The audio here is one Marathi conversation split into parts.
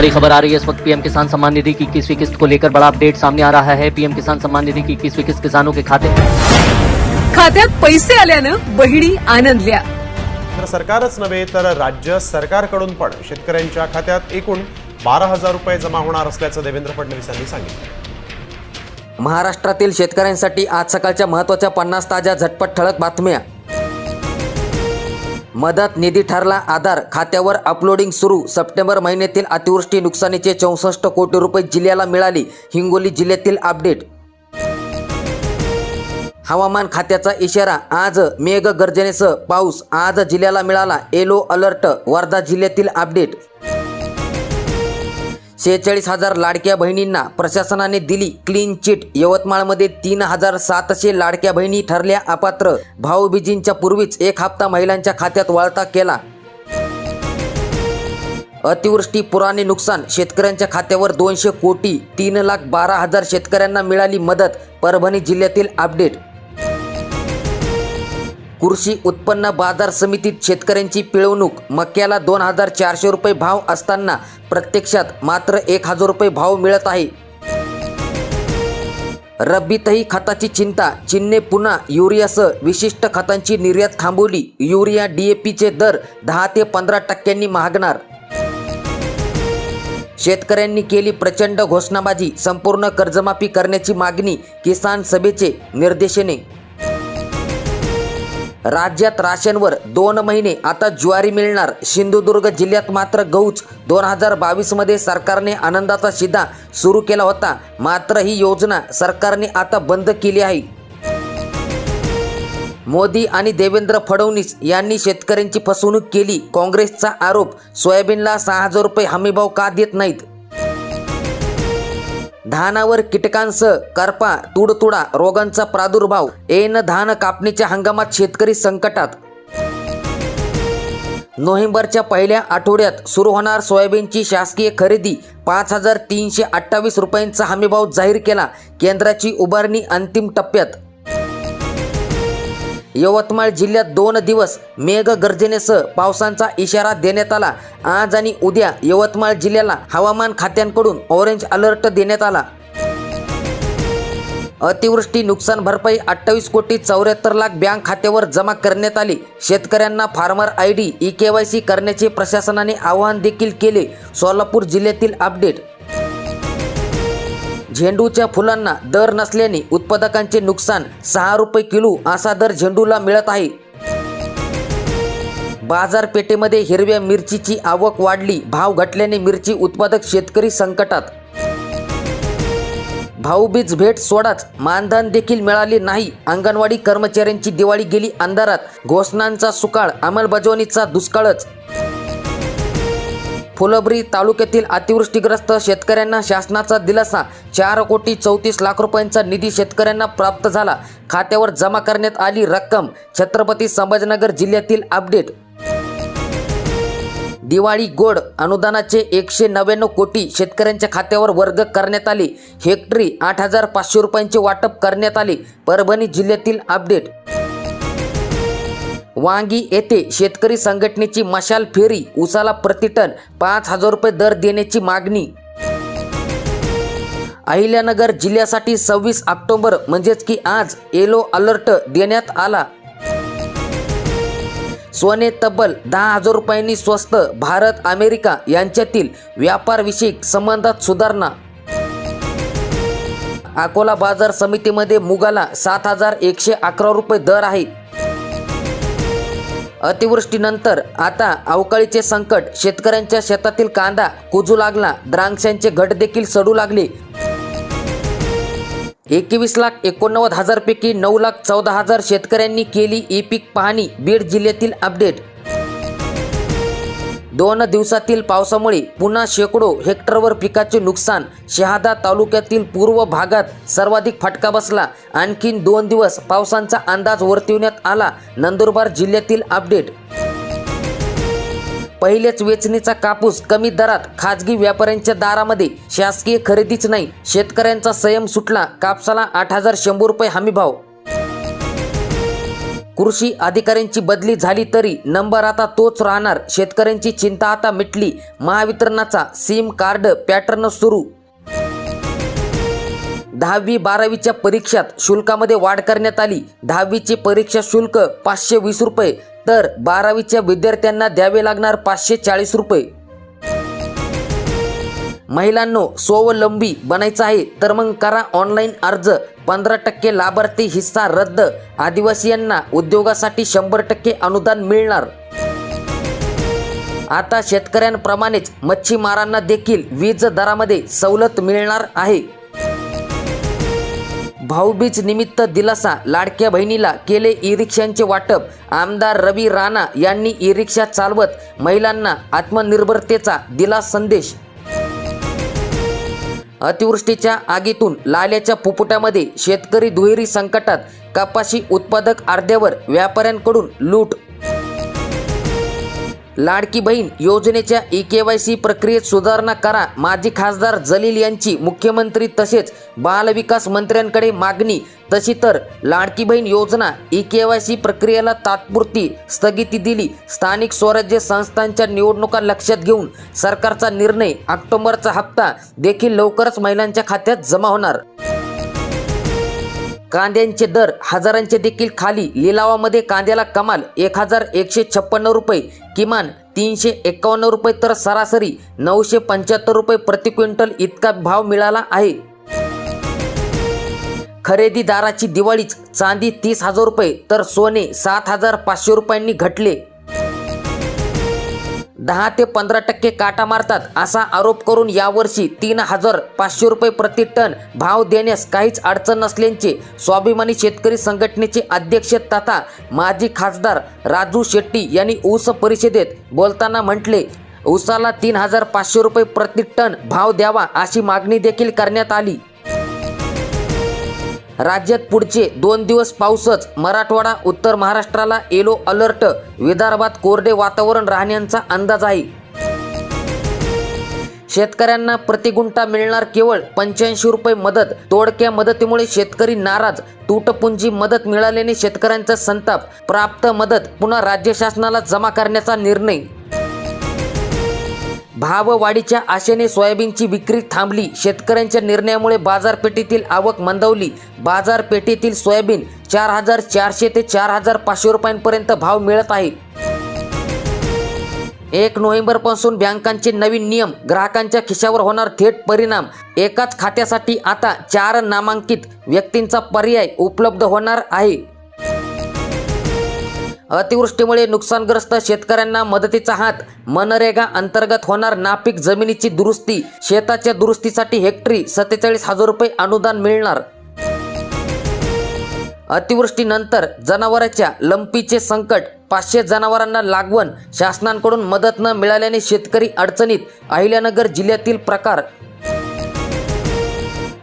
बड़ी खबर आ रही है। इस वक्त पीएम किसान सम्मान निधि की इक्कीसवीं किस्त को लेकर बड़ा अपडेट सामने आ रहा है। पीएम किसान सम्मान निधि की इक्कीसवीं किस्त किसानों के खाते खात्यात पैसे आल्यानं बहिणी आनंदल्या तर सरकारच नव्हे तर राज्य सरकारकडून पण शेतकऱ्यांच्या खात्यात एकूण बारा हजार रुपये जमा होणार असल्याचं देवेंद्र फडणवीस यांनी सांगितलं. महाराष्ट्रातील शेतकऱ्यांसाठी आज सकाळच्या महत्त्वाच्या पन्नास ताज्या झटपट ठळक बातम्या. मदत निधी ठरला. आधार खात्यावर अपलोडिंग सुरू. सप्टेंबर महिन्यातील अतिवृष्टी नुकसानीचे चौसष्ट कोटी रुपये जिल्ह्याला मिळाली. हिंगोली जिल्ह्यातील अपडेट हवामान खात्याचा इशारा. आज मेघ गर्जनेसह पाऊस. आज जिल्ह्याला मिळाला. येलो अलर्ट वर्धा जिल्ह्यातील अपडेट शेहेचाळीस हजार लाडक्या बहिणींना प्रशासनाने दिली क्लीन चिट यवतमाळमध्ये तीन हजार सातशे लाडक्या बहिणी ठरल्या. अपात्र भाऊबीजींच्या पूर्वीच एक हप्ता महिलांच्या खात्यात वळता केला. अतिवृष्टी पुराने नुकसान. शेतकऱ्यांच्या खात्यावर दोनशे कोटी तीन लाख बारा हजार शेतकऱ्यांना मिळाली मदत. परभणी जिल्ह्यातील अपडेट कृषी उत्पन्न बाजार समितीत शेतकऱ्यांची पिळवणूक. मक्याला दोन हजार चारशे रुपये भाव असताना प्रत्यक्षात मात्र एक हजार रुपये भाव मिळत आहे. रब्बीतही खताची चिंता. चीनने पुन्हा युरियासह विशिष्ट खतांची निर्यात थांबवली. युरिया डीएपीचे दर दहा ते पंधरा टक्क्यांनी महागणार. शेतकऱ्यांनी केली प्रचंड घोषणाबाजी. संपूर्ण कर्जमाफी करण्याची मागणी किसान सभेचे निर्देशने राज्यात राशनवर दोन महिने आता ज्वारी मिळणार. सिंधुदुर्ग जिल्ह्यात मात्र गहूच दोन हजार बावीसमध्ये सरकारने आनंदाचा शिदा सुरू केला होता. मात्र ही योजना सरकारने आता बंद केली आहे. मोदी आणि देवेंद्र फडणवीस यांनी शेतकऱ्यांची फसवणूक केली. काँग्रेसचा आरोप सोयाबीनला सहा हजार रुपये हमीभाव का देत नाहीत? धानावर कीटकांसह करपा तुडतुडा रोगांचा प्रादुर्भाव एन धान कापणीच्या हंगामात शेतकरी संकटात. नोव्हेंबरच्या पहिल्या आठवड्यात सुरू होणार सोयाबीनची शासकीय खरेदी पाच हजार तीनशे अठ्ठावीस रुपयांचा हमीभाव जाहीर केला केंद्राची उभारणी अंतिम टप्प्यात. यवतमाळ जिल्ह्यात दोन दिवस मेघ गर्जनेसह पावसाचा इशारा देण्यात आला. आज आणि उद्या यवतमाळ जिल्ह्याला हवामान खात्यांकडून ऑरेंज अलर्ट देण्यात आला. अतिवृष्टी नुकसान भरपाई अठ्ठावीस कोटी चौऱ्याहत्तर लाख बँक खात्यावर जमा करण्यात आली. शेतकऱ्यांना farmer I D E K Y C करण्याचे प्रशासनाने आवाहन देखील केले. सोलापूर जिल्ह्यातील अपडेट झेंडूच्या फुलांना दर नसल्याने उत्पादकांचे नुकसान सहा रुपये किलो असा दर झेंडूला मिळत आहे. बाजारपेठेमध्ये हिरव्या मिरचीची आवक वाढली भाव घटल्याने मिरची उत्पादक शेतकरी संकटात. भाऊबीज भेट सोडाच मानधन देखील मिळाले नाही. अंगणवाडी कर्मचाऱ्यांची दिवाळी गेली अंधारात. घोषणांचा सुकाळ अंमलबजावणीचा दुष्काळच. फुलंब्री तालुक्यातील अतिवृष्टीग्रस्त शेतकऱ्यांना शासनाचा दिलासा. चार कोटी चौतीस लाख रुपयांचा निधी शेतकऱ्यांना प्राप्त झाला. खात्यावर जमा करण्यात आली रक्कम. छत्रपती संभाजीनगर जिल्ह्यातील अपडेट. दिवाळी गोड अनुदानाचे एकशे नव्याण्णव कोटी शेतकऱ्यांच्या खात्यावर वर्ग करण्यात आले. हेक्टरी आठ हजार पाचशे रुपयांचे वाटप करण्यात आले. परभणी जिल्ह्यातील अपडेट. वांगी येथे शेतकरी संघटनेची मशाल फेरी उसाला प्रतिटन पाच हजार रुपये दर देण्याची मागणी. अहिल्यानगर जिल्ह्यासाठी सव्वीस ऑक्टोबर म्हणजेच की आज येलो अलर्ट देण्यात आला. सोने तब्बल दहा हजार रुपयांनी स्वस्त भारत अमेरिका यांच्यातील व्यापारविषयक संबंधात सुधारणा. अकोला बाजार समितीमध्ये मुगाला सात हजार एकशे अकरा रुपये दर आहे. अतिवृष्टीनंतर आता अवकाळीचे संकट शेतकऱ्यांच्या शेतातील कांदा कुजू लागला द्राक्षांचे घट देखील सडू लागले. एकवीस लाख एकोणनव्वद हजारपैकी नऊ लाख चौदा हजार शेतकऱ्यांनी केली ई पीक पाहणी बीड जिल्ह्यातील अपडेट दोन दिवसातील पावसामुळे पुन्हा शेकडो हेक्टरवर पिकाचे नुकसान शहादा तालुक्यातील पूर्व भागात सर्वाधिक फटका बसला. आणखीन दोन दिवस पावसांचा अंदाज वर्तविण्यात आला नंदुरबार जिल्ह्यातील अपडेट. पहिलेच वेचणीचा कापूस कमी दरात खाजगी व्यापाऱ्यांच्या दारामध्ये शासकीय खरेदीच नाही. शेतकऱ्यांचा संयम सुटला कापसाला आठ हजार शंभर रुपये हमीभाव कृषी अधिकाऱ्यांची बदली झाली तरी नंबर आता तोच राहणार. शेतकऱ्यांची चिंता आता मिटली. महावितरणाचा सिम कार्ड पॅटर्न सुरू. दहावी बारावीच्या परीक्षात शुल्कामध्ये वाढ करण्यात आली. दहावीची परीक्षा शुल्क पाचशे वीस रुपये तर बारावीच्या विद्यार्थ्यांना द्यावे लागणार पाचशे चाळीस रुपये. महिलांनो स्वावलंबी बनायचं आहे. तर मग करा ऑनलाईन अर्ज. पंधरा टक्के लाभार्थी हिस्सा रद्द. आदिवासीयांना उद्योगासाठी शंभर टक्के अनुदान मिळणार. आता शेतकऱ्यांप्रमाणेच मच्छीमारांना देखील वीज दरामध्ये सवलत मिळणार आहे. भाऊबीज निमित्त दिलासा लाडक्या बहिणीला केले ई रिक्षांचे वाटप. आमदार रवी राणा यांनी ई रिक्षा चालवत महिलांना आत्मनिर्भरतेचा दिला संदेश. अतिवृष्टीच्या आगीतून लाल्याच्या पुपुटामध्ये शेतकरी दुहेरी संकटात कपाशी उत्पादक अर्ध्यावर व्यापाऱ्यांकडून लूट लाडकी बहीण योजनेच्या ई के वाय सी प्रक्रियेत सुधारणा करा. माजी खासदार जलील यांची मुख्यमंत्री तसेच बालविकास मंत्र्यांकडे मागणी. तशी तर लाडकी बहीण योजना ई के वाय सी प्रक्रियेला तात्पुरती स्थगिती दिली. स्थानिक स्वराज्य संस्थांच्या निवडणुका लक्षात घेऊन सरकारचा निर्णय ऑक्टोबरचा हप्ता देखील लवकरच महिलांच्या खात्यात जमा होणार. कांद्यांचे दर हजारांचे देखील खाली. लिलावामध्ये कांद्याला कमाल एक हजार एकशे छप्पन्न रुपये किमान तीनशे एकावन्न रुपये तर सरासरी नऊशे पंच्याहत्तर रुपये प्रति क्विंटल इतका भाव मिळाला आहे. खरेदीदाराची दिवाळीच चांदी तीस हजार रुपये तर सोने सात हजार पाचशे रुपयांनी घटले. दहा ते पंधरा टक्के काटा मारतात. असा आरोप करून यावर्षी तीन हजार पाचशे रुपये प्रति टन भाव देण्यास काहीच अडचण नसल्याचे स्वाभिमानी शेतकरी संघटनेचे अध्यक्ष तथा माजी खासदार राजू शेट्टी यांनी ऊस परिषदेत बोलताना म्हटले ऊसाला तीन हजार पाचशे रुपये प्रति टन भाव द्यावा अशी मागणी देखील करण्यात आली. राज्यात पुढचे दोन दिवस पाऊसच. मराठवाडा उत्तर महाराष्ट्राला येलो अलर्ट. विदर्भात कोरडे वातावरण राहण्याचा अंदाज आहे शेतकऱ्यांना प्रतिगुंटा मिळणार केवळ पंच्याऐंशी रुपये मदत. तोडक्या मदतीमुळे शेतकरी नाराज. तुटपुंजी मदत मिळाल्याने शेतकऱ्यांचा संताप. प्राप्त मदत पुन्हा राज्य शासनाला जमा करण्याचा निर्णय. भाववाढीच्या आशेने सोयाबीनची विक्री थांबली. शेतकऱ्यांच्या निर्णयामुळे बाजारपेठेतील आवक मंदावली. बाजारपेठेतील सोयाबीन चार हजार चारशे ते चार हजार पाचशे रुपयांपर्यंत भाव मिळत आहे. एक नोव्हेंबरपासून बँकांचे नवीन नियम ग्राहकांच्या खिशावर होणार थेट परिणाम. एकाच खात्यासाठी आता चार नामांकित व्यक्तींचा पर्याय उपलब्ध होणार आहे. अतिवृष्टीमुळे नुकसानग्रस्त शेतकऱ्यांना मदतीचा हात. मनरेगा अंतर्गत होणार नापीक जमिनीची दुरुस्ती. शेताच्या दुरुस्तीसाठी हेक्टरी सत्तेचाळीस हजार रुपये अनुदान मिळणार. अतिवृष्टीनंतर जनावरांच्या लंपीचे संकट. पाचशे जनावरांना लागवण. शासनाकडून मदत न मिळाल्याने शेतकरी अडचणीत. अहिल्यानगर जिल्ह्यातील प्रकार.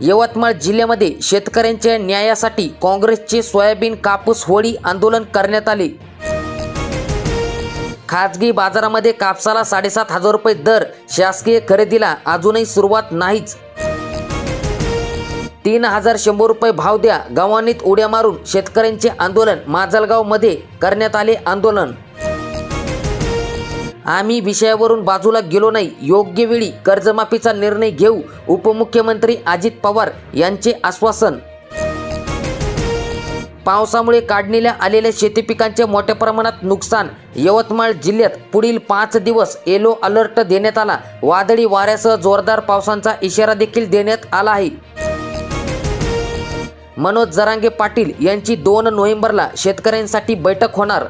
यवतमाळ जिल्ह्यामध्ये शेतकऱ्यांच्या न्यायासाठी काँग्रेसचे सोयाबीन कापूस होळी आंदोलन करण्यात आले. खाजगी बाजारामध्ये कापसाला साडेसात हजार रुपये दर शासकीय खरेदीला अजूनही सुरुवात नाहीच. तीन हजार शंभर रुपये भाव द्या गव्हाणीत उड्या मारून शेतकऱ्यांचे आंदोलन माजलगावमध्ये करण्यात आले आंदोलन. आम्ही विषयावरून बाजूला गेलो नाही योग्य वेळी कर्जमाफीचा निर्णय घेऊ उपमुख्यमंत्री अजित पवार यांचे आश्वासन. पावसामुळे काढणीला आलेल्या शेती पिकांचे मोठ्या प्रमाणात नुकसान. यवतमाळ जिल्ह्यात पुढील पाच दिवस येलो अलर्ट देण्यात आला. वादळी वाऱ्यासह जोरदार पावसांचा इशारा देखील देण्यात आला आहे. मनोज जरांगे पाटील यांची दोन नोव्हेंबरला शेतकऱ्यांसाठी बैठक होणार.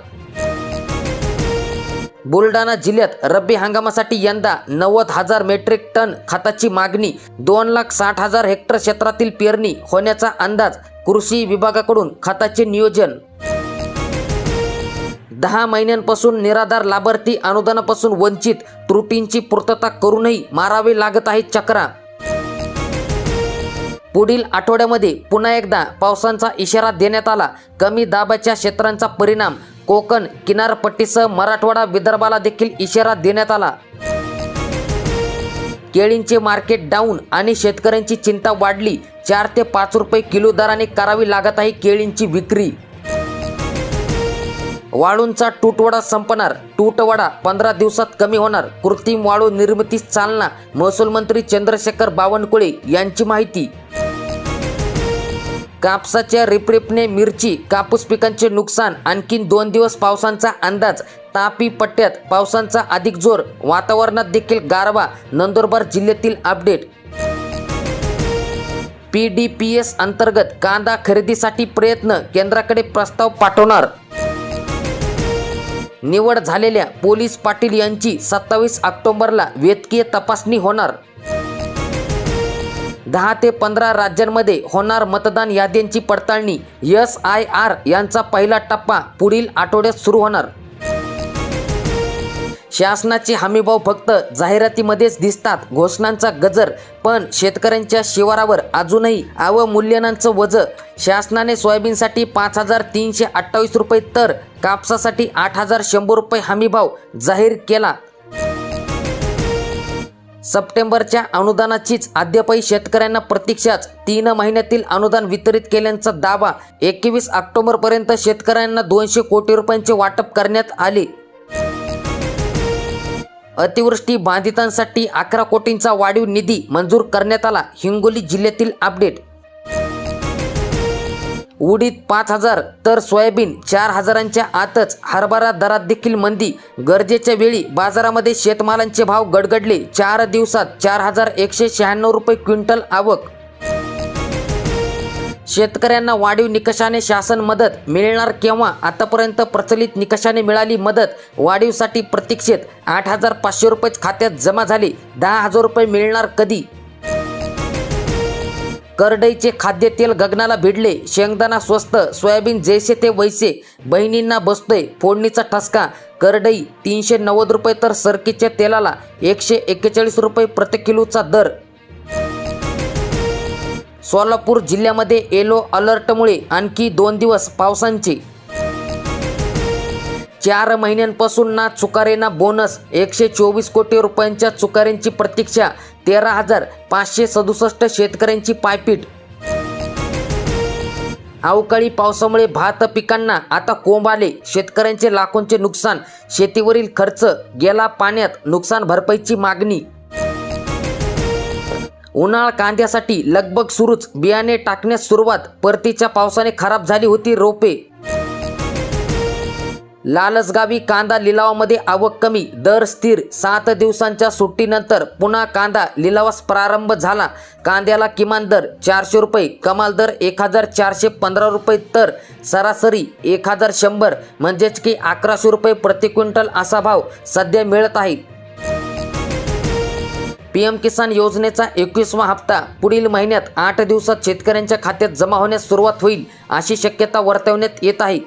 बुलढाणा जिल्ह्यात रब्बी हंगामासाठी यंदा नव्वद हजार मेट्रिक टन खताची मागणी दोन लाख साठ हजार हेक्टर क्षेत्रातील पेरणी होण्याचा अंदाज कृषी विभागाकडून खताचे नियोजन. दहा महिन्यांपासून निराधार लाभार्थी अनुदानापासून वंचित त्रुटींची पूर्तता करूनही मारावे लागत आहेत चक्रा. पुढील आठवड्यामध्ये पुन्हा एकदा पावसांचा इशारा देण्यात आला. कमी दाबाच्या क्षेत्रांचा परिणाम कोकण किनारपट्टीसह मराठवाडा विदर्भाला देखील इशारा देण्यात आला. केळींचे मार्केट डाऊन आणि शेतकऱ्यांची चिंता वाढली. चार ते पाच रुपये किलो दराने करावी लागत आहे केळींची विक्री. वाळूंचा तुटवडा संपणार. तुटवडा पंधरा दिवसात कमी होणार. कृत्रिम वाळू निर्मितीस चालना. महसूल मंत्री चंद्रशेखर बावनकुळे यांची माहिती कापसाच्या रिपरिपने मिरची कापूस पिकांचे नुकसान आणखीन दोन दिवस पावसांचा अंदाज तापी पट्ट्यात पावसांचा अधिक जोर वातावरणात देखील गारवा नंदुरबार जिल्ह्यातील update. P D P S अंतर्गत कांदा खरेदीसाठी प्रयत्न केंद्राकडे प्रस्ताव पाठवणार. निवड झालेल्या पोलीस पाटील यांची सत्तावीस ऑक्टोबरला वैद्यकीय तपासणी होणार. दहा ते पंधरा राज्यांमध्ये होणार मतदान याद्यांची पडताळणी. एस आय आर यांचा पहिला टप्पा पुढील आठवड्यात सुरू होणार. शासनाचे हमीभाव फक्त जाहिरातीमध्येच दिसतात. घोषणांचा गजर पण शेतकऱ्यांच्या शिवारावर अजूनही अवमूल्यनांचं वज. शासनाने सोयाबीनसाठी पाच हजार तीनशे अठ्ठावीस रुपये तर कापसासाठी आठ हजार शंभर रुपये हमीभाव जाहीर केला. सप्टेंबरच्या अनुदानाचीच अद्यापही शेतकऱ्यांना प्रतीक्षाच तीन महिन्यातील अनुदान वितरित केल्याचा दावा एकवीस ऑक्टोबरपर्यंत शेतकऱ्यांना दोनशे कोटी रुपयांचे वाटप करण्यात आले. अतिवृष्टी बाधितांसाठी अकरा कोटींचा वाढीव निधी मंजूर करण्यात आला. हिंगोली जिल्ह्यातील अपडेट उडीद पाच हजार तर सोयाबीन चार हजारांच्या आतच. हरभरा दरात देखील मंदी. गरजेच्या वेळी बाजारामध्ये शेतमालांचे भाव गडगडले. चार दिवसात चार हजार एकशे शहाण्णव रुपये क्विंटल आवक. शेतकऱ्यांना वाढीव निकषाने शासन मदत. मिळणार केव्हा? आतापर्यंत प्रचलित निकषाने मिळाली मदत. वाढीवसाठी प्रतीक्षेत आठ हजार पाचशे रुपये खात्यात जमा झाले. दहा हजार रुपये मिळणार कधी? करडईचे खाद्यतेल गगनाला भिडले. शेंगदाणा स्वस्त सोयाबीन जैसे ते वैसे. बहिणींना बसतोय फोडणीचा ठसका. करडई तीनशे नव्वद रुपये तर सरकीच्या तेलाला एकशे एक्केचाळीस रुपये प्रति किलोचा दर. सोलापूर जिल्ह्यामध्ये येलो अलर्टमुळे आणखी दोन दिवस पावसांचे. चार महिन्यांपासून ना चुकारेना बोनस. एकशे चोवीस कोटी रुपयांच्या चुकाऱ्यांची प्रतीक्षा. तेरा हजार पाचशे सदुसष्ट शेतकऱ्यांची पायपीट. अवकाळी पावसामुळे भात पिकांना आता कोंब आले. शेतकऱ्यांचे लाखोंचे नुकसान. शेतीवरील खर्च गेला पाण्यात. नुकसान भरपाईची मागणी. उन्हाळ कांद्यासाठी लगबग सुरूच. बियाणे टाकण्यास सुरुवात. परतीच्या पावसाने खराब झाली होती रोपे. लालसगावी कांदा लिलावामध्ये आवक कमी. दर स्थिर. सात दिवसांच्या सुट्टीनंतर पुन्हा कांदा लिलावास प्रारंभ झाला. कांद्याला किमान दर चारशे रुपये कमाल दर एक हजार चारशे पंधरा रुपये तर सरासरी एक हजार शंभर. म्हणजेच की अकराशे रुपये प्रति क्विंटल असा भाव सध्या मिळत आहे. पीएम किसान योजनेचा एकवीसवा हप्ता पुढील महिन्यात आठ दिवसात शेतकऱ्यांच्या खात्यात जमा होण्यास सुरुवात होईल अशी शक्यता वर्तवण्यात येत आहे.